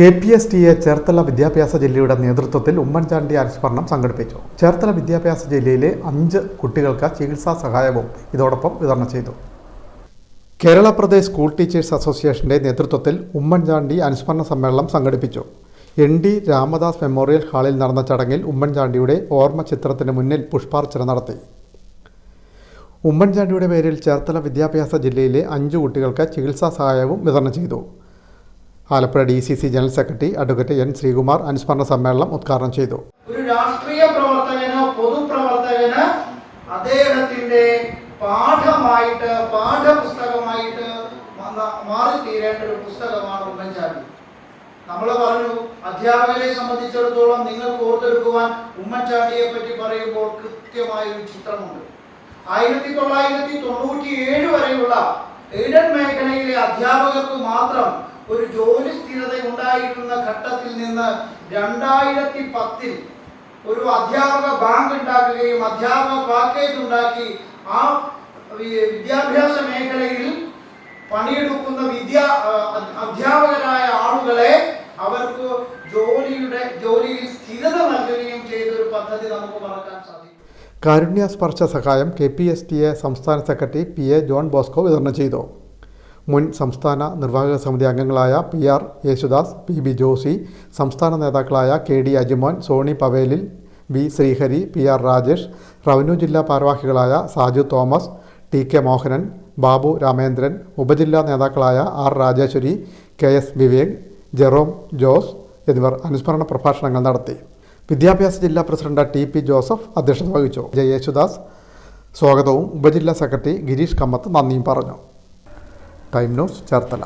K P S T A Cherthala വിദ്യാഭ്യാസ ജില്ലയുടെ നേതൃത്വത്തിൽ ഉമ്മൻചാണ്ടി അനുസ്മരണം സംഘടിപ്പിച്ചു. ചേർത്തല വിദ്യാഭ്യാസ ജില്ലയിലെ അഞ്ച് കുട്ടികൾക്ക് ചികിത്സാ സഹായവും ഇതോടൊപ്പം വിതരണം ചെയ്തു. കേരള പ്രദേശ് സ്കൂൾ ടീച്ചേഴ്സ് അസോസിയേഷന്റെ നേതൃത്വത്തിൽ ഉമ്മൻചാണ്ടി അനുസ്മരണ സമ്മേളനം സംഘടിപ്പിച്ചു. എൻ ഡി രാമദാസ് മെമ്മോറിയൽ ഹാളിൽ നടന്ന ചടങ്ങിൽ ഉമ്മൻചാണ്ടിയുടെ ഓർമ്മ ചിത്രത്തിന് മുന്നിൽ പുഷ്പാർച്ചന നടത്തി. ഉമ്മൻചാണ്ടിയുടെ പേരിൽ ചേർത്തല വിദ്യാഭ്യാസ ജില്ലയിലെ അഞ്ച് കുട്ടികൾക്ക് ചികിത്സാ സഹായവും വിതരണം ചെയ്തു. Alappuzha D C C general secretary advocate N Sreekumar അനുസ്മരണ സമ്മേളനം ഉദ്ഘാടനം ചെയ്തു. ഒരു രാഷ്ട്രീയ പ്രവർത്തകനോ പൊതുപ്രവർത്തകന് അദ്ദേഹത്തിന്റെ പാഠമായിട്ട് പാഠപുസ്തകമായിട്ട് മാറി തീരേണ്ട ഒരു പുസ്തകമാണ് ഉമ്മൻചാണ്ടി നമ്മൾ പറഞ്ഞു അധ്യാപകരെ സംബന്ധിച്ചിടത്തോളം നിങ്ങൾക്ക് ഓർത്തെടുക്കുവാൻ ഉമ്മൻചാണ്ടിയെ പറ്റി പറയുമ്പോൾ കൃത്യമായ ഒരു ചിത്രമുണ്ട്. ആയിരത്തി തൊള്ളായിരത്തി തൊണ്ണൂറ്റി ഏഴ് വരെയുള്ള എയ്ഡൻ മേഖലയിലെ അധ്യാപകർക്ക് മാത്രം ഒരു ജോലി സ്ഥിരത ഉണ്ടായിരുന്ന ഘട്ടത്തിൽ നിന്ന് രണ്ടായിരത്തി പത്തിൽ ഒരു അധ്യാപക ബാങ്ക് ഉണ്ടാക്കുകയും അധ്യാപക പാക്കേജ് ഉണ്ടാക്കി ആ വിദ്യാഭ്യാസ മേഖലയിൽ പണിയെടുക്കുന്ന വിദ്യ അധ്യാപകരായ ആളുകളെ അവർക്ക് ജോലിയുടെ ജോലിയിൽ സ്ഥിരത നൽകുകയും ചെയ്ത ഒരു പദ്ധതി നമുക്ക് മറക്കാൻ സാധിക്കും. കാരുണ്യ സ്പർശ സഹായം K P S T A സംസ്ഥാന secretary P A John Bosco വിതരണം ചെയ്തു. മുൻ സംസ്ഥാന നിർവാഹക സമിതി അംഗങ്ങളായ P R Yesudas P B Josy സംസ്ഥാന നേതാക്കളായ K D Ajimon Sony Pavelil V Sreehari P R Rajesh revenue ജില്ലാ ഭാരവാഹികളായ Saju Thomas T K Mohanan Babu Ramendran ഉപജില്ലാ നേതാക്കളായ R Rajeswari K S Vivek Jerome Jose എന്നിവർ അനുസ്മരണ പ്രഭാഷണങ്ങൾ നടത്തി. വിദ്യാഭ്യാസ ജില്ലാ പ്രസിഡന്റ് ടി പി ജോസഫ് അധ്യക്ഷത വഹിച്ചു. ജയ യേശുദാസ് സ്വാഗതവും ഉപജില്ലാ സെക്രട്ടറി ഗിരീഷ് കമ്മത്ത് നന്ദിയും പറഞ്ഞു. Time news Cherthala